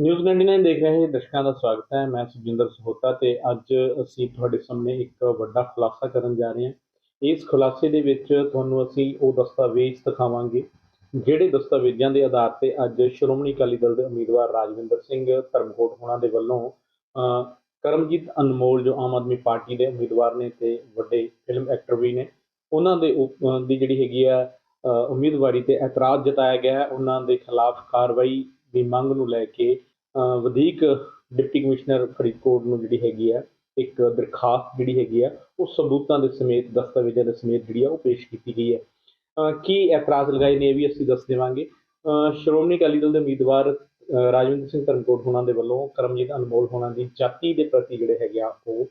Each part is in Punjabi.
ਨਿਊਜ਼ 99 ਦੇਖ ਰਹੇ ਦਰਸ਼ਕਾਂ ਦਾ ਸਵਾਗਤ ਹੈ। ਮੈਂ ਸੁਖਜਿੰਦਰ ਸਹੋਤਾ ਤੇ ਅੱਜ ਅਸੀਂ ਤੁਹਾਡੇ ਸਾਹਮਣੇ ਇੱਕ ਵੱਡਾ ਖੁਲਾਸਾ ਕਰਨ ਜਾ ਰਹੇ ਹਾਂ। ਇਸ ਖੁਲਾਸੇ ਦੇ ਵਿੱਚ ਤੁਹਾਨੂੰ ਅਸੀਂ ਉਹ ਦਸਤਾਵੇਜ਼ ਦਿਖਾਵਾਂਗੇ, ਜਿਹੜੇ ਦਸਤਾਵੇਜ਼ਾਂ ਦੇ ਆਧਾਰ ਤੇ ਅੱਜ ਸ਼੍ਰੋਮਣੀ ਅਕਾਲੀ ਦਲ ਦੇ ਉਮੀਦਵਾਰ ਰਾਜਵਿੰਦਰ ਸਿੰਘ ਧਰਮਕੋਟ ਹੋਣਾ ਦੇ ਵੱਲੋਂ ਕਰਮਜੀਤ ਅਨਮੋਲ ਜੋ ਆਮ ਆਦਮੀ ਪਾਰਟੀ ਦੇ ਉਮੀਦਵਾਰ ਨੇ ਤੇ ਵੱਡੇ ਫਿਲਮ ਐਕਟਰ ਵੀ ਨੇ, ਉਹਨਾਂ ਦੇ ਉਪ- ਦੀ ਜਿਹੜੀ ਹੈਗੀ ਆ ਉਮੀਦਵਾਰੀ ਤੇ ਇਤਰਾਜ਼ ਜਤਾਇਆ ਗਿਆ ਹੈ। ਉਹਨਾਂ ਦੇ ਖਿਲਾਫ ਕਾਰਵਾਈ ਦੀ ਮੰਗ ਨੂੰ ਲੈ ਕੇ ਵਧੀਕ ਡਿਪਟੀ ਕਮਿਸ਼ਨਰ ਫਰੀਦਕੋਟ ਨੂੰ ਜਿਹੜੀ ਹੈਗੀ ਆ, ਇੱਕ ਦਰਖਾਸਤ ਜਿਹੜੀ ਹੈਗੀ ਆ, ਉਹ ਸਬੂਤਾਂ ਦੇ ਸਮੇਤ, ਦਸਤਾਵੇਜ਼ਾਂ ਦੇ ਸਮੇਤ ਜਿਹੜੀ ਆ, ਉਹ ਪੇਸ਼ ਕੀਤੀ ਗਈ ਹੈ। ਕੀ ਇਤਰਾਜ਼ ਲਗਾਏ ਨੇ ਇਹ ਵੀ ਅਸੀਂ ਦੱਸ ਦੇਵਾਂਗੇ। ਅਹ ਸ਼੍ਰੋਮਣੀ ਅਕਾਲੀ ਦਲ ਦੇ ਉਮੀਦਵਾਰ, ਅਹ ਰਾਜਵਿੰਦਰ ਸਿੰਘ ਧਰਮਕੋਟ ਹੋਣਾ ਦੇ ਵੱਲੋਂ ਕਰਮਜੀਤ ਅਨਮੋਲ ਹੋਣਾ ਦੀ ਜਾਤੀ ਦੇ ਪ੍ਰਤੀ ਜਿਹੜੇ ਹੈਗੇ ਆ, ਉਹ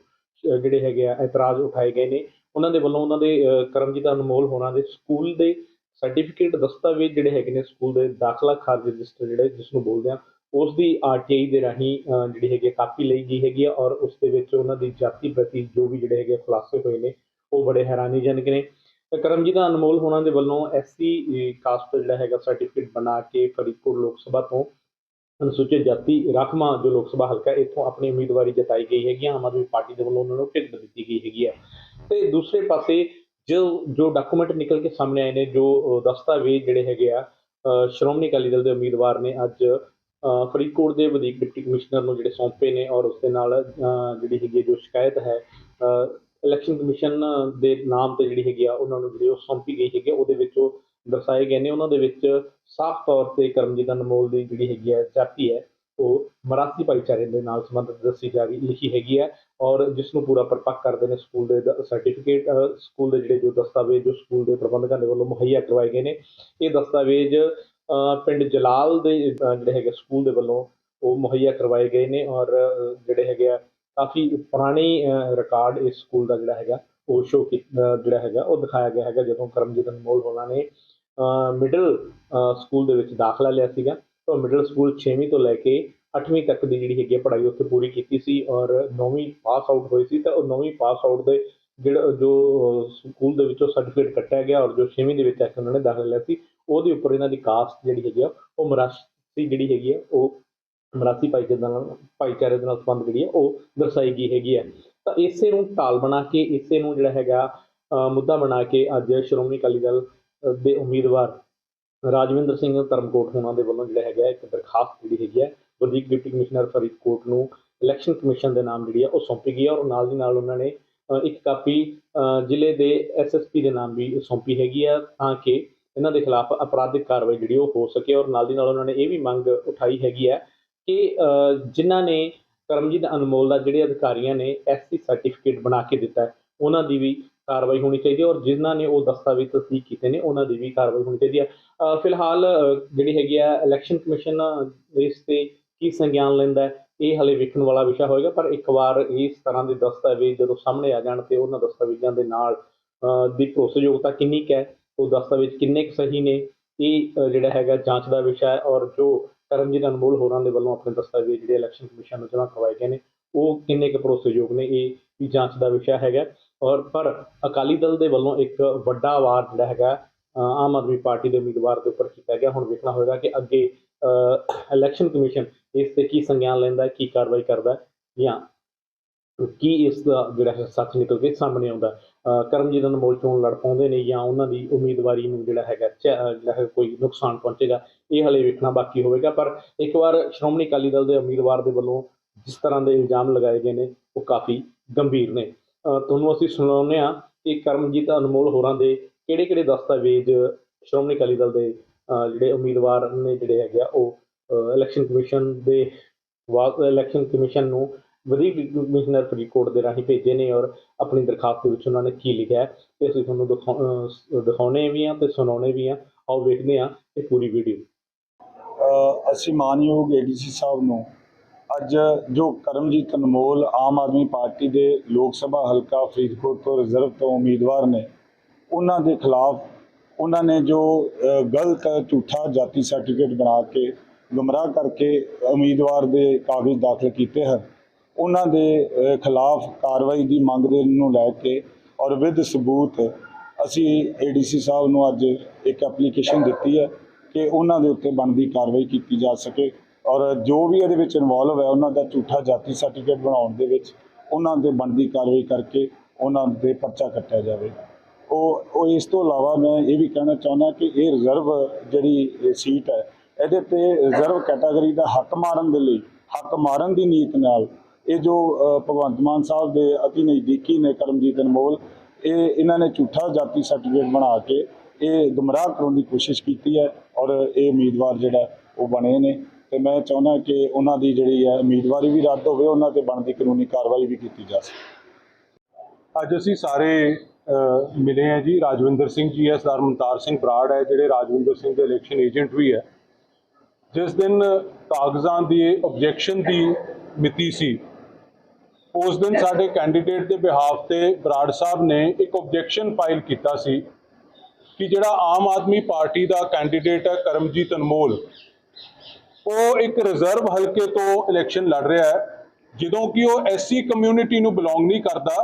ਜਿਹੜੇ ਹੈਗੇ ਆ, ਇਤਰਾਜ਼ ਉਠਾਏ ਗਏ ਨੇ। ਉਹਨਾਂ ਦੇ ਵੱਲੋਂ ਉਹਨਾਂ ਦੇ, ਅਹ ਕਰਮਜੀਤ ਅਨਮੋਲ ਹੋਣਾ ਦੇ ਸਕੂਲ ਦੇ ਸਰਟੀਫਿਕੇਟ ਦਸਤਾਵੇਜ਼ ਜਿਹੜੇ ਹੈਗੇ ਨੇ ਸਕੂਲ ਦੇ ਦਾਖਲਾ ਖਾਰਜ ਰਜਿਸਟਰ ਜਿਹੜੇ ਜਿਸ ਨੂੰ ਬੋਲਦੇ ਆ ਉਸ ਦੀ ਆਰਟੀਆਈ ਦੇ ਰਾਹੀਂ ਜਿਹੜੀ ਹੈਗੀ ਹੈ ਕਾਪੀ ਲਈ ਗਈ ਹੈਗੀ ਹੈ ਔਰ ਉਸ ਦੇ ਵਿੱਚ ਉਹਨਾਂ ਦੀ ਜਾਤੀ ਪ੍ਰਤੀ ਜੋ ਵੀ ਜਿਹੜੇ ਹੈਗੇ ਖੁਲਾਸੇ ਹੋਏ ਨੇ, ਉਹ ਬੜੇ ਹੈਰਾਨੀਜਨਕ ਨੇ। ਤਾਂ ਕਰਮਜੀਤ ਅਨਮੋਲ ਹੋਣਾ ਦੇ ਵੱਲੋਂ ਐਸਸੀ ਕਾਸਟ ਜਿਹੜਾ ਹੈਗਾ ਸਰਟੀਫਿਕੇਟ ਬਣਾ ਕੇ ਫਰੀਦਕੋਟ ਲੋਕ ਸਭਾ ਤੋਂ ਅਨੁਸੂਚਿਤ ਜਾਤੀ ਰਾਖਵਾਂ ਜੋ ਲੋਕ ਸਭਾ ਹਲਕਾ ਇੱਥੋਂ ਆਪਣੀ ਉਮੀਦਵਾਰੀ ਜਤਾਈ ਗਈ ਹੈਗੀ ਹੈ ਆਮ ਆਦਮੀ ਪਾਰਟੀ ਦੇ ਵੱਲੋਂ ਉਹਨਾਂ ਨੂੰ ਟਿਕਟ ਦਿੱਤੀ ਗਈ ਹੈਗੀ ਹੈ ਤੇ ਦੂਸਰੇ ਪਾਸੇ ਜੋ ਜੋ ਡਾਕੂਮੈਂਟ ਨਿਕਲ ਕੇ ਸਾਹਮਣੇ ਆਏ ਨੇ ਜੋ ਦਸਤਾਵੇਜ਼ ਜਿਹੜੇ ਹੈਗੇ ਆ ਸ਼੍ਰੋਮਣੀ ਅਕਾਲੀ ਦਲ ਦੇ ਉਮੀਦਵਾਰ ਨੇ ਅੱਜ ਫਰੀਦਕੋਟ ਦੇ ਵਧੀਕ ਡਿਪਟੀ ਕਮਿਸ਼ਨਰ ਨੂੰ ਜਿਹੜੇ ਸੌਂਪੇ ਨੇ ਔਰ ਉਸ ਦੇ ਨਾਲ ਜਿਹੜੀ ਹੈਗੀ ਹੈ ਜੋ ਸ਼ਿਕਾਇਤ ਹੈ ਇਲੈਕਸ਼ਨ ਕਮਿਸ਼ਨ ਦੇ ਨਾਮ ਤੇ ਜਿਹੜੀ ਹੈਗੀ ਆ ਉਹਨਾਂ ਨੂੰ ਜਿਹੜੀ ਉਹ ਸੌਂਪੀ ਗਈ ਹੈਗੀ ਆ, ਉਹਦੇ ਵਿੱਚ ਉਹ ਦਰਸਾਏ ਗਏ ਨੇ। ਉਹਨਾਂ ਦੇ ਵਿੱਚ ਸਾਫ਼ ਤੌਰ ਤੇ ਕਰਮਜੀਤ ਅਨਮੋਲ ਦੀ ਜਿਹੜੀ ਹੈਗੀ ਹੈ ਜਾਤੀ ਹੈ। ਉਹ ਮਰਾਸੀ ਭਾਈਚਾਰੇ ਦੇ ਨਾਲ ਸੰਬੰਧਿਤ ਦੱਸੀ ਜਾ ਰਹੀ, ਲਿਖੀ ਹੈਗੀ ਹੈ ਔਰ ਜਿਸ ਨੂੰ ਪੂਰਾ ਪਰਪੱਕ ਕਰਦੇ ਨੇ ਸਕੂਲ ਦੇ ਸਰਟੀਫਿਕੇਟ ਸਕੂਲ ਦੇ ਜਿਹੜੇ ਜੋ ਦਸਤਾਵੇਜ਼, ਜੋ ਸਕੂਲ ਦੇ ਪ੍ਰਬੰਧਕਾਂ ਦੇ ਵੱਲੋਂ ਮੁਹੱਈਆ ਕਰਵਾਏ ਗਏ ਨੇ, ਇਹ ਦਸਤਾਵੇਜ਼ ਪਿੰਡ ਜਲਾਲ ਦੇ ਜਿਹੜੇ ਹੈਗੇ ਸਕੂਲ ਦੇ ਵੱਲੋਂ ਉਹ ਮੁਹੱਈਆ ਕਰਵਾਏ ਗਏ ਨੇ ਔਰ ਜਿਹੜੇ ਹੈਗੇ ਆ ਕਾਫੀ ਪੁਰਾਣੀ ਰਿਕਾਰਡ ਇਸ ਸਕੂਲ ਦਾ ਜਿਹੜਾ ਹੈਗਾ, ਉਹ ਸ਼ੋ ਜਿਹੜਾ ਹੈਗਾ, ਉਹ ਦਿਖਾਇਆ ਗਿਆ ਹੈਗਾ ਜਦੋਂ ਕਰਮਜੀਤ ਅਨਮੋਲ ਹੋਣਾ ਨੇ ਮਿਡਲ ਸਕੂਲ ਦੇ ਵਿੱਚ ਦਾਖਲਾ ਲਿਆ ਸੀਗਾ। ਤਾਂ ਮਿਡਲ ਸਕੂਲ 6ਵੀਂ ਤੋਂ ਲੈ ਕੇ 8ਵੀਂ ਤੱਕ ਦੀ ਜਿਹੜੀ ਹੈਗੀ ਹੈ ਪੜ੍ਹਾਈ ਉੱਥੇ ਪੂਰੀ ਕੀਤੀ ਸੀ ਔਰ 9ਵੀਂ ਪਾਸ ਆਊਟ ਹੋਈ ਸੀ ਤਾਂ ਉਹ 9ਵੀਂ ਪਾਸ ਆਊਟ ਦੇ ਜਿਹੜਾ ਜੋ ਸਕੂਲ ਦੇ ਵਿੱਚੋਂ ਸਰਟੀਫਿਕੇਟ ਕੱਟਿਆ ਗਿਆ ਔਰ ਜੋ 6ਵੀਂ ਦੇ ਵਿੱਚ ਆ ਉਹਨਾਂ ਨੇ ਦਾਖਲਾ ਲਿਆ ਸੀ ਉਹਦੇ ਉੱਪਰ ਇਹਨਾਂ ਦੀ ਕਾਸਟ ਜਿਹੜੀ ਹੈਗੀ ਆ ਉਹ ਮਰਾਸੀ ਜਿਹੜੀ ਹੈਗੀ ਆ ਉਹ ਮਰਾਸੀ ਭਾਈਚਾਰੇ ਦੇ ਨਾਲ ਭਾਈਚਾਰੇ ਦੇ ਨਾਲ ਸੰਬੰਧ ਜਿਹੜੀ ਹੈ ਉਹ ਦਰਸਾਈ ਗਈ ਹੈਗੀ ਹੈ ਤਾਂ ਇਸੇ ਨੂੰ ਢਾਲ ਬਣਾ ਕੇ ਇਸੇ ਨੂੰ ਜਿਹੜਾ ਹੈਗਾ ਅਹ, ਮੁੱਦਾ ਬਣਾ ਕੇ ਅੱਜ ਸ਼੍ਰੋਮਣੀ ਅਕਾਲੀ ਦਲ ਦੇ ਉਮੀਦਵਾਰ ਰਾਜਵਿੰਦਰ ਸਿੰਘ ਧਰਮਕੋਟ ਹੋਣਾ ਦੇ ਵੱਲੋਂ ਜਿਹੜਾ ਹੈਗਾ, ਇੱਕ ਦਰਖਾਸਤ ਜਿਹੜੀ ਹੈਗੀ ਹੈ ਵਧੀਕ ਡਿਪਟੀ ਕਮਿਸ਼ਨਰ ਫਰੀਦਕੋਟ ਨੂੰ ਇਲੈਕਸ਼ਨ ਕਮਿਸ਼ਨ ਦੇ ਨਾਮ ਜਿਹੜੀ ਹੈ, ਉਹ ਸੌਂਪੀ ਗਈ ਹੈ ਔਰ ਨਾਲ ਦੀ ਨਾਲ ਉਹਨਾਂ ਨੇ ਇੱਕ ਕਾਪੀ ਜ਼ਿਲ੍ਹੇ ਦੇ ਐਸਐਸਪੀ ਦੇ ਨਾਮ ਵੀ ਸੌਂਪੀ ਹੈਗੀ ਹੈ ਤਾਂ ਕਿ ਇਹਨਾਂ ਦੇ ਖਿਲਾਫ ਅਪਰਾਧਿਕ ਕਾਰਵਾਈ ਜਿਹੜੀ ਉਹ ਹੋ ਸਕੇ ਔਰ ਨਾਲ ਦੀ ਨਾਲ ਉਹਨਾਂ ਨੇ ਇਹ ਵੀ ਮੰਗ ਉਠਾਈ ਹੈਗੀ ਹੈ ਕਿ ਜਿਨ੍ਹਾਂ ਨੇ ਕਰਮਜੀਤ ਅਨਮੋਲ ਦਾ ਜਿਹੜੇ ਅਧਿਕਾਰੀਆਂ ਨੇ ਐਸਸੀ ਸਰਟੀਫਿਕੇਟ ਬਣਾ ਕੇ ਦਿੱਤਾ ਉਹਨਾਂ ਦੀ ਵੀ ਕਾਰਵਾਈ ਹੋਣੀ ਚਾਹੀਦੀ ਹੈ ਔਰ ਜਿਨ੍ਹਾਂ ਨੇ ਉਹ ਦਸਤਾਵੇਜ਼ ਤਸਦੀਕ ਕੀਤੇ ਨੇ, ਉਹਨਾਂ ਦੀ ਵੀ ਕਾਰਵਾਈ ਹੋਣੀ ਚਾਹੀਦੀ ਹੈ। ਫਿਲਹਾਲ ਜਿਹੜੀ ਹੈਗੀ ਆ ਇਲੈਕਸ਼ਨ ਕਮਿਸ਼ਨ ਇਸ ਤੇ ਕੀ ਸੰਗਿਆਨ ਲੈਂਦਾ ਹੈ, ਇਹ ਹਲੇ ਵੇਖਣ ਵਾਲਾ ਵਿਸ਼ਾ ਹੋਏਗਾ, ਪਰ ਇੱਕ ਵਾਰ ਇਸ ਤਰ੍ਹਾਂ ਦੇ ਦਸਤਾਵੇਜ਼ ਜਦੋਂ ਸਾਹਮਣੇ ਆ ਜਾਣ ਤੇ ਉਹਨਾਂ ਦਸਤਾਵੇਜ਼ਾਂ ਦੇ ਨਾਲ ਦੀ ਭਰੋਸੇਯੋਗਤਾ ਕਿੰਨੀ ਕੁ ਹੈ, ਉਹ ਦਸਤਾਵੇਜ਼ ਕਿੰਨੇ ਕੁ ਸਹੀ ਨੇ, ਇਹ ਜਿਹੜਾ ਹੈਗਾ ਜਾਂਚ ਦਾ ਵਿਸ਼ਾ ਹੈ ਔਰ ਜੋ ਕਰਮਜੀਤ ਅਨਮੋਲ ਹੋਰਾਂ ਦੇ ਵੱਲੋਂ ਆਪਣੇ ਦਸਤਾਵੇਜ਼ ਜਿਹੜੇ ਇਲੈਕਸ਼ਨ ਕਮਿਸ਼ਨ ਨੂੰ ਜਮ੍ਹਾਂ ਕਰਵਾਏ ਗਏ ਨੇ, ਉਹ ਕਿੰਨੇ ਕੁ ਭਰੋਸੇਯੋਗ ਨੇ, ਇਹ ਵੀ ਜਾਂਚ ਦਾ ਵਿਸ਼ਾ ਹੈਗਾ ਔਰ ਪਰ ਅਕਾਲੀ ਦਲ ਦੇ ਵੱਲੋਂ ਇੱਕ ਵੱਡਾ ਵਾਰ ਜਿਹੜਾ ਹੈਗਾ ਆਮ ਆਦਮੀ ਪਾਰਟੀ ਦੇ ਉਮੀਦਵਾਰ ਦੇ ਉੱਪਰ ਕੀਤਾ ਗਿਆ। ਹੁਣ ਵੇਖਣਾ ਹੋਏਗਾ ਕਿ ਅੱਗੇ ਇਲੈਕਸ਼ਨ ਕਮਿਸ਼ਨ ਇਸ ਤੇ ਕੀ ਸੰਗਿਆਨ ਲੈਂਦਾ ਕੀ ਕਾਰਵਾਈ ਕਰਦਾ ਜਾਂ ਕੀ ਇਸ ਦਾ ਜਿਹੜਾ ਸੱਚ ਨਿਕਲ ਕੇ ਸਾਹਮਣੇ ਆਉਂਦਾ ਅਹ, ਕਰਮਜੀਤ ਅਨਮੋਲ ਚੋਣ ਲੜ ਪਾਉਂਦੇ ਨੇ ਜਾਂ ਉਹਨਾਂ ਦੀ ਉਮੀਦਵਾਰੀ ਨੂੰ ਜਿਹੜਾ ਹੈਗਾ ਚ- ਜਿਹੜਾ ਹੈ ਕੋਈ ਨੁਕਸਾਨ ਪਹੁੰਚੇਗਾ, ਇਹ ਹਲੇ ਵੇਖਣਾ ਬਾਕੀ ਹੋਵੇਗਾ। ਪਰ ਇੱਕ ਵਾਰ ਸ਼੍ਰੋਮਣੀ ਅਕਾਲੀ ਦਲ ਦੇ ਉਮੀਦਵਾਰ ਦੇ ਵੱਲੋਂ ਜਿਸ ਤਰ੍ਹਾਂ ਦੇ ਇਲਜ਼ਾਮ ਲਗਾਏ ਗਏ ਨੇ, ਉਹ ਕਾਫੀ ਗੰਭੀਰ ਨੇ। ਤੁਹਾਨੂੰ ਅਸੀਂ ਸੁਣਾਉਂਦੇ ਹਾਂ ਕਿ ਕਰਮਜੀਤ ਅਨਮੋਲ ਹੋਰਾਂ ਦੇ ਕਿਹੜੇ ਕਿਹੜੇ ਦਸਤਾਵੇਜ਼ ਸ਼੍ਰੋਮਣੀ ਅਕਾਲੀ ਦਲ ਦੇ ਜਿਹੜੇ ਉਮੀਦਵਾਰ ਨੇ ਜਿਹੜੇ ਹੈਗੇ ਆ ਉਹ ਇਲੈਕਸ਼ਨ ਕਮਿਸ਼ਨ ਦੇ ਵਾ- ਇਲੈਕਸ਼ਨ ਕਮਿਸ਼ਨ ਨੂੰ ਵਧੀਕ ਕਮਿਸ਼ਨਰ ਫਰੀਦਕੋਟ ਦੇ ਰਾਹੀਂ ਭੇਜੇ ਨੇ ਔਰ ਆਪਣੀ ਦਰਖਾਸਤ ਦੇ ਵਿੱਚ ਉਹਨਾਂ ਨੇ ਕੀ ਲਿਖਿਆ ਹੈ ਤੇ ਅਸੀਂ ਤੁਹਾਨੂੰ ਦਿਖਾ- ਅਹ ਦਿਖਾਉਣੇ ਵੀ ਆ ਤੇ ਸੁਣਾਉਣੇ ਵੀ ਆ ਆਓ ਵੇਖਦੇ ਆ ਇਹ ਪੂਰੀ ਵੀਡੀਓ। ਅ, ਅਸੀਂ ਮਾਨਯੋਗ ਏਡੀਸੀ ਸਾਹਿਬ ਨੂੰ ਅੱਜ ਜੋ ਕਰਮਜੀਤ ਅਨਮੋਲ ਆਮ ਆਦਮੀ ਪਾਰਟੀ ਦੇ ਲੋਕ ਸਭਾ ਹਲਕਾ ਫਰੀਦਕੋਟ ਤੋਂ ਰਿਜ਼ਰਵ ਤੋਂ ਉਮੀਦਵਾਰ ਨੇ, ਉਹਨਾਂ ਦੇ ਖਿਲਾਫ ਉਹਨਾਂ ਨੇ ਜੋ ਗਲਤ ਝੂਠਾ ਜਾਤੀ ਸਰਟੀਫਿਕੇਟ ਬਣਾ ਕੇ ਗੁੰਮਰਾਹ ਕਰਕੇ ਉਮੀਦਵਾਰ ਦੇ ਕਾਗਜ਼ ਦਾਖਲ ਕੀਤੇ ਹਨ। ਉਹਨਾਂ ਦੇ ਖਿਲਾਫ ਕਾਰਵਾਈ ਦੀ ਮੰਗ ਦੇ ਨੂੰ ਲੈ ਕੇ ਔਰ ਵਿਦ ਸਬੂਤ ਅਸੀਂ ਏਡੀਸੀ ਸਾਹਿਬ ਨੂੰ ਅੱਜ ਇੱਕ ਐਪਲੀਕੇਸ਼ਨ ਦਿੱਤੀ ਹੈ ਕਿ ਉਹਨਾਂ ਦੇ ਉੱਤੇ ਬਣਦੀ ਕਾਰਵਾਈ ਕੀਤੀ ਜਾ ਸਕੇ। ਔਰ ਜੋ ਵੀ ਇਹਦੇ ਵਿੱਚ ਇਨਵੋਲਵ ਹੈ ਉਹਨਾਂ ਦਾ ਝੂਠਾ ਜਾਤੀ ਸਰਟੀਫਿਕੇਟ ਬਣਾਉਣ ਦੇ ਵਿੱਚ ਉਹਨਾਂ ਦੇ ਬਣਦੀ ਕਾਰਵਾਈ ਕਰਕੇ ਉਹਨਾਂ ਦੇ ਪਰਚਾ ਕੱਟਿਆ ਜਾਵੇ। ਉਹ ਉਹ ਇਸ ਤੋਂ ਇਲਾਵਾ ਮੈਂ ਇਹ ਵੀ ਕਹਿਣਾ ਚਾਹੁੰਦਾ ਕਿ ਇਹ ਰਿਜ਼ਰਵ ਜਿਹੜੀ ਸੀਟ ਹੈ, ਇਹਦੇ ਤੇ ਰਿਜ਼ਰਵ ਕੈਟਾਗਰੀ ਦਾ ਹੱਕ ਮਾਰਨ ਦੇ ਲਈ, ਹੱਕ ਮਾਰਨ ਦੀ ਨੀਤ ਨਾਲ ਇਹ ਜੋ ਭਗਵੰਤ ਮਾਨ ਸਾਹਿਬ ਦੇ ਅਤੀ ਨਜ਼ਦੀਕੀ ਨੇ ਕਰਮਜੀਤ ਅਨਮੋਲ, ਇਹ ਇਹਨਾਂ ਨੇ ਝੂਠਾ ਜਾਤੀ ਸਰਟੀਫਿਕੇਟ ਬਣਾ ਕੇ ਇਹ ਗੁੰਮਰਾਹ ਕਰਨ ਦੀ ਕੋਸ਼ਿਸ਼ ਕੀਤੀ ਹੈ ਔਰ ਇਹ ਉਮੀਦਵਾਰ ਜਿਹੜਾ ਉਹ ਬਣੇ ਨੇ। ਤੇ ਮੈਂ ਚਾਹੁੰਦਾ ਕਿ ਉਹਨਾਂ ਦੀ ਜਿਹੜੀ ਹੈ ਉਮੀਦਵਾਰੀ ਵੀ ਰੱਦ ਹੋਵੇ, ਉਹਨਾਂ ਤੇ ਬਣਦੀ ਕਾਨੂੰਨੀ ਕਾਰਵਾਈ ਵੀ ਕੀਤੀ ਜਾ ਸਕੇ ਅੱਜ ਅਸੀਂ ਸਾਰੇ ਮਿਲੇ ਹਾਂ ਜੀ। ਰਾਜਵਿੰਦਰ ਸਿੰਘ ਜੀ ਹੈ, ਸਰਦਾਰ ਮੁਮਤਾਰ ਸਿੰਘ ਬਰਾੜ ਹੈ, ਜਿਹੜੇ ਰਾਜਵਿੰਦਰ ਸਿੰਘ ਦੇ ਇਲੈਕਸ਼ਨ ਏਜੰਟ ਵੀ ਹੈ। ਜਿਸ ਦਿਨ ਕਾਗਜ਼ਾਂ ਦੀ ਆਬਜੈਕਸ਼ਨ ਦੀ ਮਿਤੀ ਸੀ, ਉਸ ਦਿਨ ਸਾਡੇ ਕੈਂਡੀਡੇਟ ਦੇ ਬਿਹਾਫ ਤੇ ਬਰਾੜ ਸਾਹਿਬ ਨੇ ਇੱਕ ਆਬਜੈਕਸ਼ਨ ਫਾਈਲ ਕੀਤਾ ਸੀ ਕਿ ਜਿਹੜਾ ਆਮ ਆਦਮੀ ਪਾਰਟੀ ਦਾ ਕੈਂਡੀਡੇਟ ਹੈ ਕਰਮਜੀਤ ਅਨਮੋਲ। ਉਹ ਇੱਕ ਰਿਜ਼ਰਵ ਹਲਕੇ ਤੋਂ ਇਲੈਕਸ਼ਨ ਲੜ ਰਿਹਾ ਹੈ। ਜਦੋਂ ਕਿ ਉਹ ਐਸਸੀ ਕਮਿਊਨਿਟੀ ਨੂੰ ਬਿਲੋਂਗ ਨਹੀਂ ਕਰਦਾ,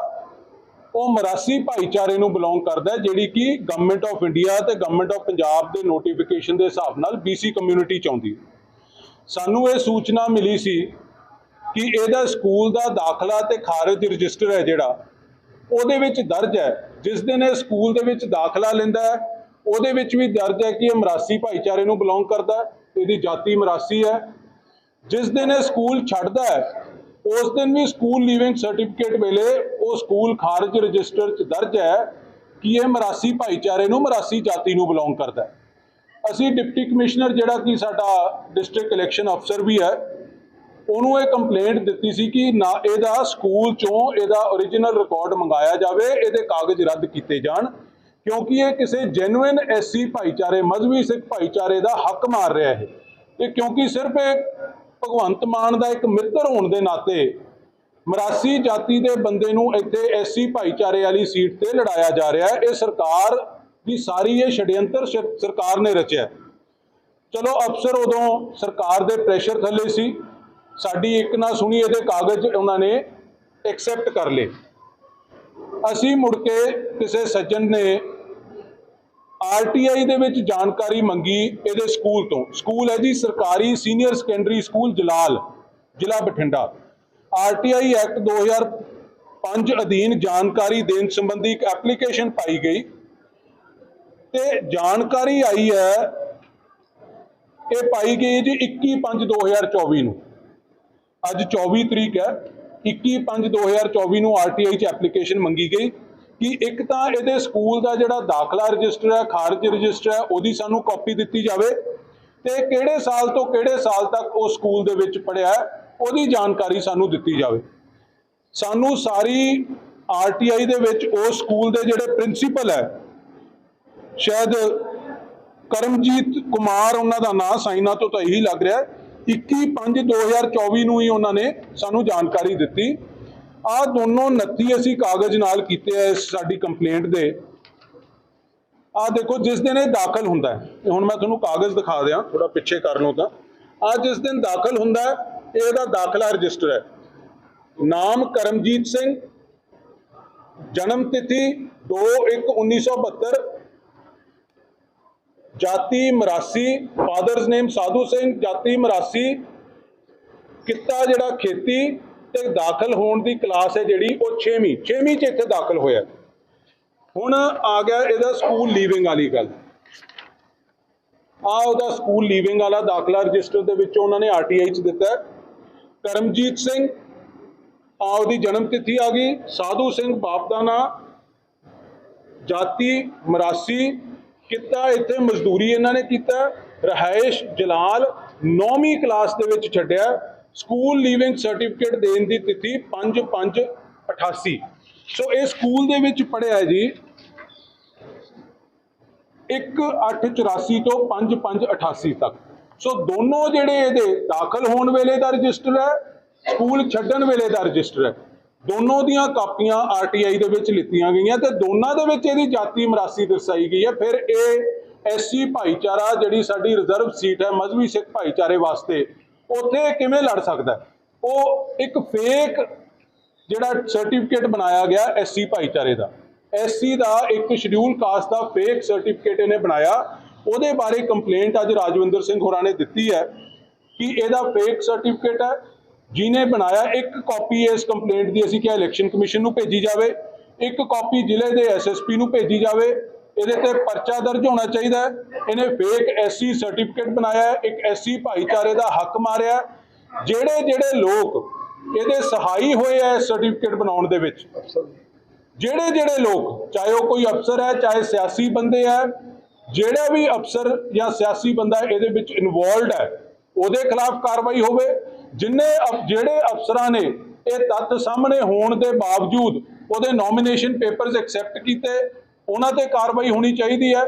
ਉਹ ਮਰਾਸੀ ਭਾਈਚਾਰੇ ਨੂੰ ਬਿਲੋਂਗ ਕਰਦਾ ਹੈ, ਜਿਹੜੀ ਕਿ ਗਵਰਨਮੈਂਟ ਆਫ ਇੰਡੀਆ ਤੇ ਗਵਰਨਮੈਂਟ ਆਫ ਪੰਜਾਬ ਦੇ ਨੋਟੀਫਿਕੇਸ਼ਨ ਦੇ ਹਿਸਾਬ ਨਾਲ ਬੀਸੀ ਕਮਿਊਨਿਟੀ ਚਾਹੁੰਦੀ ਹੈ। ਸਾਨੂੰ ਇਹ ਸੂਚਨਾ ਮਿਲੀ ਸੀ ਕਿ ਇਹਦਾ ਸਕੂਲ ਦਾ ਦਾਖਲਾ ਤੇ ਖਾਰਜ ਰਜਿਸਟਰ ਹੈ ਜਿਹੜਾ, ਉਹਦੇ ਵਿੱਚ ਦਰਜ ਹੈ। ਜਿਸ ਦਿਨ ਇਹ ਸਕੂਲ ਦੇ ਵਿੱਚ ਦਾਖਲਾ ਲੈਂਦਾ ਹੈ, ਉਹਦੇ ਵਿੱਚ ਵੀ ਦਰਜ ਹੈ ਕਿ ਇਹ ਮਰਾਸੀ ਭਾਈਚਾਰੇ ਨੂੰ ਬਿਲੋਂਗ ਕਰਦਾ ਹੈ। ਇਹਦੀ ਜਾਤੀ ਮਰਾਸੀ ਹੈ। ਜਿਸ ਦਿਨ ਇਹ ਸਕੂਲ ਛੱਡਦਾ ਹੈ, ਉਸ ਦਿਨ ਵੀ ਸਕੂਲ ਲੀਵਿੰਗ ਸਰਟੀਫਿਕੇਟ ਵੇਲੇ ਉਹ ਸਕੂਲ ਖਾਰਜ ਰਜਿਸਟਰ 'ਚ ਦਰਜ ਹੈ ਕਿ ਇਹ ਮਰਾਸੀ ਭਾਈਚਾਰੇ ਨੂੰ ਮਰਾਸੀ ਜਾਤੀ ਨੂੰ ਬਿਲੋਂਗ ਕਰਦਾ ਹੈ। ਅਸੀਂ ਡਿਪਟੀ ਕਮਿਸ਼ਨਰ ਜਿਹੜਾ ਕਿ ਸਾਡਾ ਡਿਸਟ੍ਰਿਕਟ ਇਲੈਕਸ਼ਨ ਅਫਸਰ ਵੀ ਹੈ, ਉਹਨੂੰ ਇਹ ਕੰਪਲੇਂਟ ਦਿੱਤੀ ਸੀ ਕਿ ਨਾ ਇਹਦਾ ਸਕੂਲ ਚੋਂ ਇਹਦਾ origignal ਰਿਕਾਰਡ ਮੰਗਾਇਆ ਜਾਵੇ, ਇਹਦੇ ਕਾਗਜ਼ ਰੱਦ ਕੀਤੇ ਜਾਣ। ਕਿਉਂਕਿ ਇਹ ਕਿਸੇ ਜੈਨੂਇਨ ਐਸਸੀ ਭਾਈਚਾਰੇ, ਮਜ਼੍ਹਬੀ ਸਿੱਖ ਭਾਈਚਾਰੇ ਦਾ ਹੱਕ ਮਾਰ ਰਿਹਾ ਹੈ ਇਹ ਕਿਉਂਕਿ ਸਿਰਫ ਇਹ ਭਗਵੰਤ ਮਾਨ ਦਾ ਇੱਕ ਮਿੱਤਰ ਹੋਣ ਦੇ ਨਾਤੇ ਮਰਾਸੀ ਜਾਤੀ ਦੇ ਬੰਦੇ ਨੂੰ ਇੱਥੇ ਐਸਸੀ ਭਾਈਚਾਰੇ ਵਾਲੀ ਸੀਟ ਤੇ ਲੜਾਇਆ ਜਾ ਰਿਹਾ ਹੈ। ਇਹ ਸਰਕਾਰ ਦੀ ਸਾਰੀ ਇਹ ਛੜਯੰਤਰ ਸਰਕਾਰ ਨੇ ਰਚਿਆ ਚਲੋ ਅਫਸਰ ਉਦੋਂ ਸਰਕਾਰ ਦੇ ਪ੍ਰੈਸ਼ਰ ਥੱਲੇ ਸੀ। ਸਾਡੀ ਇੱਕ ਨਾ ਸੁਣੀ ਇਹਦੇ ਕਾਗਜ਼ ਉਹਨਾਂ ਨੇ ਐਕਸੈਪਟ ਕਰ ਲਏ। ਅਸੀਂ ਮੁੜ ਕੇ ਕਿਸੇ ਸੱਜਣ ਨੇ ਆਰਟੀਆਈ ਦੇ ਵਿੱਚ ਜਾਣਕਾਰੀ ਮੰਗੀ ਇਹਦੇ ਸਕੂਲ ਤੋਂ। ਸਕੂਲ ਹੈ ਜੀ ਸਰਕਾਰੀ ਸੀਨੀਅਰ ਸੈਕੰਡਰੀ ਸਕੂਲ ਜਲਾਲ, ਜ਼ਿਲ੍ਹਾ ਬਠਿੰਡਾ। ਆਰਟੀਆਈ ਐਕਟ 2005 ਅਧੀਨ ਜਾਣਕਾਰੀ ਦੇਣ ਸੰਬੰਧੀ ਇੱਕ ਐਪਲੀਕੇਸ਼ਨ ਪਾਈ ਗਈ। ਤੇ ਜਾਣਕਾਰੀ ਆਈ ਹੈ, ਇਹ ਪਾਈ ਗਈ ਜੀ 21/5/2024 ਨੂੰ। ਅੱਜ 24 ਤਰੀਕ ਹੈ 21/5/2024 ਨੂੰ ਆਰਟੀਆਈ 'ਚ ਐਪਲੀਕੇਸ਼ਨ ਮੰਗੀ ਗਈ। ਕਿ ਇੱਕ ਤਾਂ ਇਹਦੇ ਸਕੂਲ ਦਾ ਜਿਹੜਾ ਦਾਖਲਾ ਰਜਿਸਟਰ ਹੈ, ਖਾਰਜ ਰਜਿਸਟਰ ਹੈ, ਉਹਦੀ ਸਾਨੂੰ ਕਾਪੀ ਦਿੱਤੀ ਜਾਵੇ ਤੇ ਕਿਹੜੇ ਸਾਲ ਤੋਂ ਕਿਹੜੇ ਸਾਲ ਤੱਕ ਉਹ ਸਕੂਲ ਦੇ ਵਿੱਚ ਪੜਿਆ ਉਹਦੀ ਜਾਣਕਾਰੀ ਸਾਨੂੰ ਦਿੱਤੀ ਜਾਵੇ। ਸਾਨੂੰ ਸਾਰੀ ਆਰਟੀਆਈ ਦੇ ਵਿੱਚ ਉਹ ਸਕੂਲ ਦੇ ਜਿਹੜੇ ਪ੍ਰਿੰਸੀਪਲ ਹੈ, ਸ਼ਾਇਦ ਕਰਮਜੀਤ ਕੁਮਾਰ ਉਹਨਾਂ ਦਾ ਨਾਂ ਸਾਈਨਾ ਤੋਂ ਤਾਂ ਇਹੀ ਲੱਗ ਰਿਹਾ 21/5/2024 ਨੂੰ ਹੀ ਉਹਨਾਂ ਨੇ ਸਾਨੂੰ ਜਾਣਕਾਰੀ ਦਿੱਤੀ। ਆ ਦੋਨੋਂ 29 ਅਸੀਂ ਕਾਗਜ਼ ਨਾਲ ਕੀਤੇ ਆ ਇਸ ਸਾਡੀ ਕੰਪਲੇਂਟ ਦੇ। ਆ ਦੇਖੋ, ਜਿਸ ਦਿਨ ਇਹ ਦਾਖਲ ਹੁੰਦਾ ਹੈ ਇਹ ਹੁਣ ਮੈਂ ਤੁਹਾਨੂੰ ਕਾਗਜ਼ ਦਿਖਾ ਦਿਆਂ ਥੋੜਾ ਪਿੱਛੇ ਕਰ ਲਓ ਤਾਂ। ਆ ਜਿਸ ਦਿਨ ਦਾਖਲ ਹੁੰਦਾ ਹੈ, ਇਹਦਾ ਦਾਖਲਾ ਰਜਿਸਟਰ ਹੈ। ਨਾਮ ਕਰਮਜੀਤ ਸਿੰਘ, ਜਨਮ ਤਿਥੀ 2/1/1972 ਜਾਤੀ ਮਰਾਸੀ ਫਾਦਰਸ ਨੇਮ ਸਾਧੂ ਸਿੰਘ, ਜਾਤੀ ਮਰਾਸੀ, ਕਿੱਤਾ ਜਿਹੜਾ ਖੇਤੀ ਤੇ ਦਾਖਲ ਹੋਣ ਦੀ ਕਲਾਸ ਹੈ ਜਿਹੜੀ ਉਹ 6ਵੀਂ 6ਵੀਂ ਚ ਇੱਥੇ ਦਾਖਲ ਹੋਇਆ। ਹੁਣ ਆ ਗਿਆ ਇਹਦਾ ਸਕੂਲ ਲੀਵਿੰਗ ਵਾਲੀ ਗੱਲ। ਆ ਉਹਦਾ ਸਕੂਲ ਲੀਵਿੰਗ ਵਾਲਾ ਦਾਖਲਾ ਰਜਿਸਟਰ ਦੇ ਵਿੱਚ ਉਹਨਾਂ ਨੇ ਆਰਟੀਆਈ ਚ ਦਿੱਤਾ। ਕਰਮਜੀਤ ਸਿੰਘ, ਆ ਉਹਦੀ ਜਨਮ ਤਿਥੀ ਆ ਗਈ। ਸਾਧੂ ਸਿੰਘ ਬਾਪ ਦਾ ਨਾਂ, ਜਾਤੀ, ਮਰਾਸੀ, ਕਿੱਤਾ ਇੱਥੇ ਮਜ਼ਦੂਰੀ ਇਹਨਾਂ ਨੇ ਕੀਤਾ। ਰਹਾਇਸ਼ ਜਲਾਲ 9ਵੀਂ ਕਲਾਸ ਦੇ ਵਿੱਚ ਛੱਡਿਆ। ਸਕੂਲ ਲੀਵਿੰਗ ਸਰਟੀਫਿਕੇਟ ਦੇਣ ਦੀ ਤਿਥੀ 5/5/88 ਸੋ ਇਹ ਸਕੂਲ ਦੇ ਵਿੱਚ ਪੜਿਆ ਜੀ। 1/884 ਤੋਂ 5/5/88 ਤੱਕ। ਸੋ ਦੋਨੋਂ ਜਿਹੜੇ ਇਹਦੇ ਦਾਖਲ ਹੋਣ ਵੇਲੇ ਦਾ ਰਜਿਸਟਰ ਹੈ, ਸਕੂਲ ਛੱਡਣ ਵੇਲੇ ਦਾ ਰਜਿਸਟਰ ਹੈ। ਦੋਨੋਂ ਦੀਆਂ ਕਾਪੀਆਂ ਆਰਟੀਆਈ ਦੇ ਵਿੱਚ ਲਿੱਤੀਆਂ ਗਈਆਂ ਤੇ ਦੋਨਾਂ ਦੇ ਵਿੱਚ ਇਹਦੀ ਜਾਤੀ ਮਰਾਸੀ ਦਰਸਾਈ ਗਈ ਹੈ। ਫਿਰ ਇਹ ਐਸਸੀ ਭਾਈਚਾਰਾ ਜਿਹੜੀ ਸਾਡੀ ਰਿਜ਼ਰਵ ਸੀਟ ਹੈ, ਮਜ਼੍ਹਬੀ ਸਿੱਖ ਭਾਈਚਾਰੇ ਵਾਸਤੇ ਉੱਥੇ ਕਿਵੇਂ ਲੜ ਸਕਦਾ ਉਹ ਇੱਕ ਫੇਕ ਜਿਹੜਾ ਸਰਟੀਫਿਕੇਟ ਬਣਾਇਆ ਗਿਆ ਐਸਸੀ ਭਾਈਚਾਰੇ ਦਾ। ਐਸਸੀ ਦਾ ਇੱਕ ਸ਼ਡਿਊਲ ਕਾਸਟ ਦਾ ਫੇਕ ਸਰਟੀਫਿਕੇਟ ਇਹਨੇ ਬਣਾਇਆ। ਉਹਦੇ ਬਾਰੇ ਕੰਪਲੇਂਟ ਅੱਜ ਰਾਜਵਿੰਦਰ ਸਿੰਘ ਹੋਰਾਂ ਨੇ ਦਿੱਤੀ ਹੈ ਕਿ ਇਹਦਾ ਫੇਕ ਸਰਟੀਫਿਕੇਟ ਹੈ। ਜਿਹਨੇ ਬਣਾਇਆ, ਇੱਕ ਕਾਪੀ ਇਸ ਕੰਪਲੇਂਟ ਦੀ ਅਸੀਂ ਕਿਹਾ ਇਲੈਕਸ਼ਨ ਕਮਿਸ਼ਨ ਨੂੰ ਭੇਜੀ ਜਾਵੇ। ਇੱਕ ਕਾਪੀ ਜ਼ਿਲ੍ਹੇ ਦੇ ਐਸਐਸਪੀ ਨੂੰ ਭੇਜੀ ਜਾਵੇ। ਇਹਦੇ ਤੇ ਪਰਚਾ ਦਰਜ ਹੋਣਾ ਚਾਹੀਦਾ ਹੈ। ਇਹਨੇ ਫੇਕ ਐਸਸੀ ਸਰਟੀਫਿਕੇਟ ਬਣਾਇਆ ਇੱਕ ਐਸਸੀ ਭਾਈਚਾਰੇ ਦਾ ਹੱਕ ਮਾਰਿਆ ਜਿਹੜੇ ਜਿਹੜੇ ਲੋਕ ਇਹਦੇ ਸਹਾਈ ਹੋਏ ਐ ਸਰਟੀਫਿਕੇਟ ਬਣਾਉਣ ਦੇ ਵਿੱਚ, ਜਿਹੜੇ ਜਿਹੜੇ ਲੋਕ, ਚਾਹੇ ਉਹ ਕੋਈ ਅਫਸਰ ਹੈ, ਚਾਹੇ ਸਿਆਸੀ ਬੰਦੇ ਹੈ, ਜਿਹੜਾ ਵੀ ਅਫਸਰ ਜਾਂ ਸਿਆਸੀ ਬੰਦਾ ਇਹਦੇ ਵਿੱਚ ਇਨਵੋਲਡ ਹੈ, ਉਹਦੇ ਖਿਲਾਫ ਕਾਰਵਾਈ ਹੋਵੇ। ਜਿੰਨੇ ਜਿਹੜੇ ਅਫਸਰਾਂ ਨੇ ਇਹ ਤੱਥ ਸਾਹਮਣੇ ਹੋਣ ਦੇ ਬਾਵਜੂਦ ਉਹਦੇ ਨੋਮੀਨੇਸ਼ਨ ਪੇਪਰਸ ਐਕਸੈਪਟ ਕੀਤੇ ਉਹਨਾਂ ਤੇ ਕਾਰਵਾਈ ਹੋਣੀ ਚਾਹੀਦੀ ਹੈ।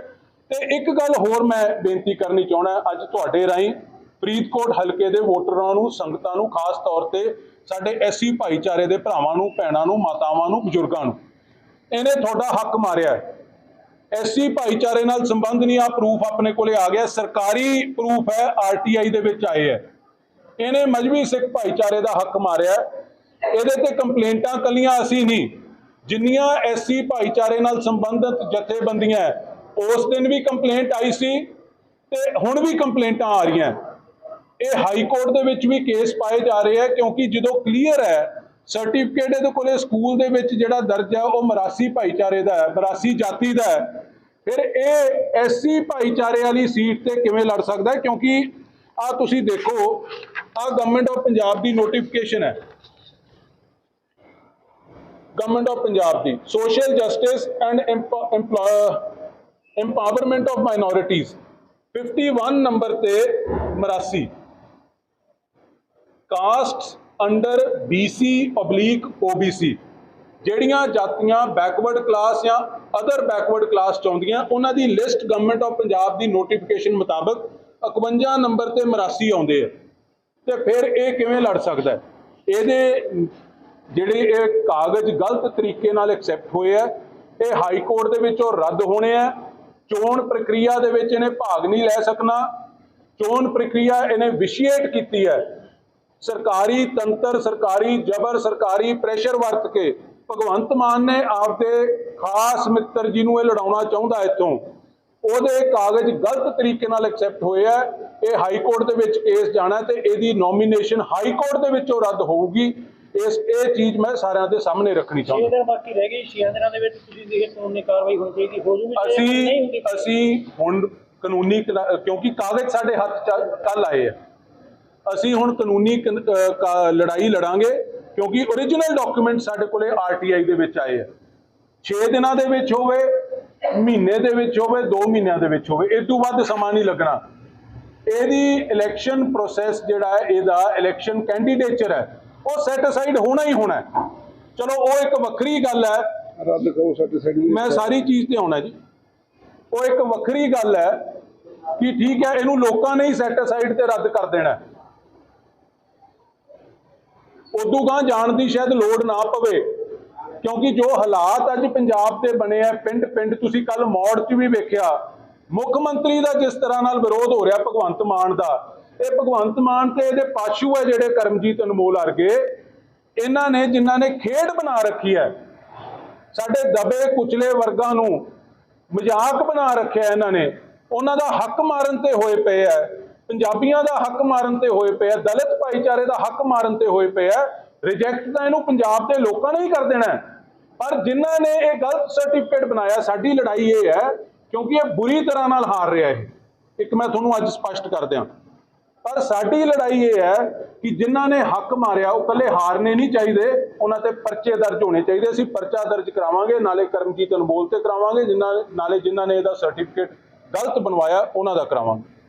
ਤੇ ਇੱਕ ਗੱਲ ਹੋਰ ਮੈਂ ਬੇਨਤੀ ਕਰਨੀ ਚਾਹਣਾ ਅੱਜ ਤੁਹਾਡੇ ਰਾਹੀਂ ਫਰੀਦਕੋਟ ਹਲਕੇ ਦੇ ਵੋਟਰਾਂ ਨੂੰ, ਸੰਗਤਾਂ ਨੂੰ, ਖਾਸ ਤੌਰ ਤੇ ਸਾਡੇ ਐਸੀ ਭਾਈਚਾਰੇ ਦੇ ਭਰਾਵਾਂ ਨੂੰ, ਭੈਣਾਂ ਨੂੰ, ਮਾਤਾਵਾਂ ਨੂੰ, ਬਜ਼ੁਰਗਾਂ ਨੂੰ। ਇਹਨੇ ਤੁਹਾਡਾ ਹੱਕ ਮਾਰਿਆ ਹੈ। ਐਸੀ ਭਾਈਚਾਰੇ ਨਾਲ ਸੰਬੰਧ ਨਹੀਂ ਆ ਪ੍ਰੂਫ ਆਪਣੇ ਕੋਲੇ ਆ ਗਿਆ। ਸਰਕਾਰੀ ਪ੍ਰੂਫ ਹੈ ਆਰਟੀਆਈ ਦੇ ਵਿੱਚ ਆਏ ਹੈ। ਇਹਨੇ ਮਜਬੀ ਸਿੱਖ ਭਾਈਚਾਰੇ ਦਾ ਹੱਕ ਮਾਰਿਆ ਇਹਦੇ ਤੇ ਕੰਪਲੇਂਟਾਂ ਕੱਲੀਆਂ ਅਸੀਂ ਨਹੀਂ। ਜਿੰਨੀਆਂ ਐਸੀ ਭਾਈਚਾਰੇ ਨਾਲ ਸੰਬੰਧਿਤ ਜਥੇਬੰਦੀਆਂ ਉਸ ਦਿਨ ਵੀ ਕੰਪਲੇਂਟ ਆਈ ਸੀ ਤੇ ਹੁਣ ਵੀ ਕੰਪਲੇਂਟਾਂ ਆ ਰਹੀਆਂ। ਇਹ ਹਾਈ ਕੋਰਟ ਦੇ ਵਿੱਚ ਵੀ ਕੇਸ ਪਾਏ ਜਾ ਰਹੇ ਆ ਕਿਉਂਕਿ ਜਦੋਂ ਕਲੀਅਰ ਹੈ ਸਰਟੀਫਿਕੇਟ ਇਹਦੇ ਕੋਲੇ ਸਕੂਲ ਦੇ ਵਿੱਚ ਜਿਹੜਾ ਦਰਜ ਹੈ, ਉਹ ਮਰਾਸੀ ਭਾਈਚਾਰੇ ਦਾ ਹੈ, ਮਰਾਸੀ ਜਾਤੀ ਦਾ ਹੈ। ਫਿਰ ਇਹ ਐਸਸੀ ਭਾਈਚਾਰੇ ਵਾਲੀ ਸੀਟ ਤੇ ਕਿਵੇਂ ਲੜ ਸਕਦਾ ਹੈ? ਕਿਉਂਕਿ ਆ ਤੁਸੀਂ ਦੇਖੋ ਆ ਗਵਰਨਮੈਂਟ ਆਫ ਪੰਜਾਬ ਦੀ ਨੋਟੀਫਿਕੇਸ਼ਨ ਹੈ। Government of Punjab the social justice and empowerment of minorities 51 number ਤੇ Mirasi caste under BC oblique OBC ਜਿਹੜੀਆਂ ਜਾਤੀਆਂ ਬੈਕਵਰਡ ਕਲਾਸ ਜਾਂ ਅਦਰ ਬੈਕਵਰਡ ਕਲਾਸ ਚਾਹੁੰਦੀਆਂ ਉਹਨਾਂ ਦੀ ਲਿਸਟ ਗਵਰਨਮੈਂਟ ਆਫ ਪੰਜਾਬ ਦੀ ਨੋਟੀਫਿਕੇਸ਼ਨ ਮੁਤਾਬਕ 51 ਨੰਬਰ ਤੇ ਮਰਾਸੀ ਆਉਂਦੇ ਆ ਤੇ ਫਿਰ ਇਹ ਕਿਵੇਂ ਲੜ ਸਕਦਾ ਇਹਦੇ ਜਿਹੜੇ ਇਹ ਕਾਗਜ਼ ਗਲਤ ਤਰੀਕੇ ਨਾਲ ਐਕਸੈਪਟ ਹੋਏ ਆ, ਇਹ ਹਾਈ ਕੋਰਟ ਦੇ ਵਿੱਚੋਂ ਰੱਦ ਹੋਣੇ ਆ। ਚੋਣ ਪ੍ਰਕਿਰਿਆ ਦੇ ਵਿੱਚ ਇਹਨੇ ਭਾਗ ਨਹੀਂ ਲੈ ਸਕਣਾ। ਚੋਣ ਪ੍ਰਕਿਰਿਆ ਇਹਨੇ ਵਿਸ਼ੀਏਟ ਕੀਤੀ ਹੈ। ਸਰਕਾਰੀ ਤੰਤਰ, ਸਰਕਾਰੀ ਜਬਰ, ਸਰਕਾਰੀ ਪ੍ਰੈਸ਼ਰ ਵਰਤ ਕੇ ਭਗਵੰਤ ਮਾਨ ਨੇ ਆਪਦੇ ਖਾਸ ਮਿੱਤਰ ਜੀ ਨੂੰ ਇਹ ਲੜਾਉਣਾ ਚਾਹੁੰਦਾ ਇੱਥੋਂ। ਉਹਦੇ ਕਾਗਜ਼ ਗਲਤ ਤਰੀਕੇ ਨਾਲ ਐਕਸੈਪਟ ਹੋਏ ਆ। ਇਹ ਹਾਈ ਕੋਰਟ ਦੇ ਵਿੱਚ ਕੇਸ ਜਾਣਾ ਤੇ ਇਹਦੀ ਨੋਮੀਨੇਸ਼ਨ ਹਾਈ ਕੋਰਟ ਦੇ ਵਿੱਚੋਂ ਰੱਦ ਹੋਊਗੀ। ਇਸ ਇਹ ਚੀਜ਼ ਮੈਂ ਸਾਰਿਆਂ ਦੇ ਸਾਹਮਣੇ ਰੱਖਣੀ ਚਾਹੁੰਦਾ। ਦਿਨ ਬਾਕੀ ਰਹਿ ਗਏ ਛੇ ਦਿਨਾਂ ਦੇ ਵਿੱਚ ਤੁਸੀਂ ਇਹ ਕਾਨੂੰਨੀ ਕਾਰਵਾਈ ਹੋਣੀ ਚਾਹੀਦੀ ਹੋ ਜੂਗੀ ਅਸੀਂ ਅਸੀਂ ਹੁਣ ਕਾਨੂੰਨੀ ਕਿਉਂਕਿ ਕਾਗਜ਼ ਸਾਡੇ ਹੱਥ ਕੱਲ ਆਏ ਆ। ਅਸੀਂ ਹੁਣ ਕਾਨੂੰਨੀ ਲੜਾਈ ਲੜਾਂਗੇ ਕਿਉਂਕਿ origignal ਡਾਕੂਮੈਂਟ ਸਾਡੇ ਕੋਲੇ ਆਰਟੀਆਈ ਦੇ ਵਿੱਚ ਆਏ ਆ। 6 ਦਿਨਾਂ ਦੇ ਵਿੱਚ ਹੋਵੇ ਮਹੀਨੇ ਦੇ ਵਿੱਚ ਹੋਵੇ 2 ਮਹੀਨਿਆਂ ਦੇ ਵਿੱਚ ਹੋਵੇ ਇਹ ਤੋਂ ਵੱਧ ਸਮਾਂ ਨਹੀਂ ਲੱਗਣਾ। ਇਹਦੀ ਇਲੈਕਸ਼ਨ ਪ੍ਰੋਸੈਸ ਜਿਹੜਾ ਹੈ ਇਹਦਾ ਇਲੈਕਸ਼ਨ ਕੈਂਡੀਡੇਚਰ ਹੈ। ਉਹ ਸੈਟ ਅਸਾਈਡ ਹੋਣਾ ਹੀ ਹੋਣਾ। ਚਲੋ ਉਹ ਇੱਕ ਵੱਖਰੀ ਗੱਲ ਹੈ ਰੱਦ ਕਰੋ ਸਾਡੇ ਸਾਈਡ ਮੈਂ ਸਾਰੀ ਚੀਜ਼ ਤੇ ਆਉਣਾ ਜੀ ਉਹ ਇੱਕ ਵੱਖਰੀ ਗੱਲ ਹੈ ਕਿ ਠੀਕ ਹੈ ਇਹਨੂੰ ਲੋਕਾਂ ਨੇ ਹੀ ਸੈਟ ਅਸਾਈਡ ਤੇ ਰੱਦ ਕਰ ਦੇਣਾ। ਉਦੋਂ ਗਾਂ ਜਾਣ ਦੀ ਸ਼ਾਇਦ ਲੋੜ ਨਾ ਪਵੇ ਕਿਉਂਕਿ ਜੋ ਹਾਲਾਤ ਅੱਜ ਪੰਜਾਬ ਤੇ ਬਣੇ ਆ ਪਿੰਡ ਪਿੰਡ ਤੁਸੀਂ ਕੱਲ ਮੌੜ 'ਚ ਵੀ ਵੇਖਿਆ ਮੁੱਖ ਮੰਤਰੀ ਦਾ ਜਿਸ ਤਰ੍ਹਾਂ ਨਾਲ ਵਿਰੋਧ ਹੋ ਰਿਹਾ ਭਗਵੰਤ ਮਾਨ ਦਾ ਇਹ ਭਗਵੰਤ ਮਾਨ ਤੇ ਇਹਦੇ ਪਾਸ਼ੂ ਹੈ ਜਿਹੜੇ ਕਰਮਜੀਤ ਅਨਮੋਲ ਵਰਗੇ, ਇਹਨਾਂ ਨੇ, ਜਿਨ੍ਹਾਂ ਨੇ ਖੇਡ ਬਣਾ ਰੱਖੀ ਹੈ, ਸਾਡੇ ਦਬੇ ਕੁਚਲੇ ਵਰਗਾਂ ਨੂੰ ਮਜ਼ਾਕ ਬਣਾ ਰੱਖਿਆ ਇਹਨਾਂ ਨੇ। ਉਹਨਾਂ ਦਾ ਹੱਕ ਮਾਰਨ ਤੇ ਹੋਏ ਪਏ ਆ, ਪੰਜਾਬੀਆਂ ਦਾ ਹੱਕ ਮਾਰਨ ਤੇ ਹੋਏ ਪਏ ਆ, ਦਲਿਤ ਭਾਈਚਾਰੇ ਦਾ ਹੱਕ ਮਾਰਨ ਤੇ ਹੋਏ ਪਏ ਆ ਰਿਜੈਕਟ ਤਾਂ ਇਹਨੂੰ ਪੰਜਾਬ ਦੇ ਲੋਕਾਂ ਨੇ ਹੀ ਕਰ ਦੇਣਾ ਪਰ ਜਿਨ੍ਹਾਂ ਨੇ ਇਹ ਗਲਤ ਸਰਟੀਫਿਕੇਟ ਬਣਾਇਆ, ਸਾਡੀ ਲੜਾਈ ਇਹ ਹੈ, ਕਿਉਂਕਿ ਇਹ ਬੁਰੀ ਤਰ੍ਹਾਂ ਨਾਲ ਹਾਰ ਰਿਹਾ ਇਹ। ਇੱਕ ਮੈਂ ਤੁਹਾਨੂੰ ਅੱਜ ਸਪਸ਼ਟ ਕਰ ਦਿਆਂ। ਪਰ ਸਾਡੀ ਲੜਾਈ ਇਹ ਹੈ ਕਿ ਜਿਨ੍ਹਾਂ ਨੇ ਹੱਕ ਮਾਰਿਆ, ਉਹ ਕੱਲੇ ਹਾਰਨੇ ਨਹੀਂ ਚਾਹੀਦੇ, ਉਹਨਾਂ ਤੇ ਪਰਚੇ ਦਰਜ ਹੋਣੇ ਚਾਹੀਦੇ, ਅਸੀਂ ਪਰਚਾ ਦਰਜ ਕਰਾਵਾਂਗੇ, ਨਾਲੇ ਕਰਮਜੀਤ ਅਨਮੋਲ ਤੇ ਕਰਾਵਾਂਗੇ, ਜਿਨ੍ਹਾਂ ਨਾਲੇ ਜਿਨ੍ਹਾਂ ਨੇ ਇਹਦਾ ਸਰਟੀਫਿਕੇਟ ਗਲਤ ਬਣਵਾਇਆ, ਉਹਨਾਂ ਦਾ ਕਰਾਵਾਂਗੇ।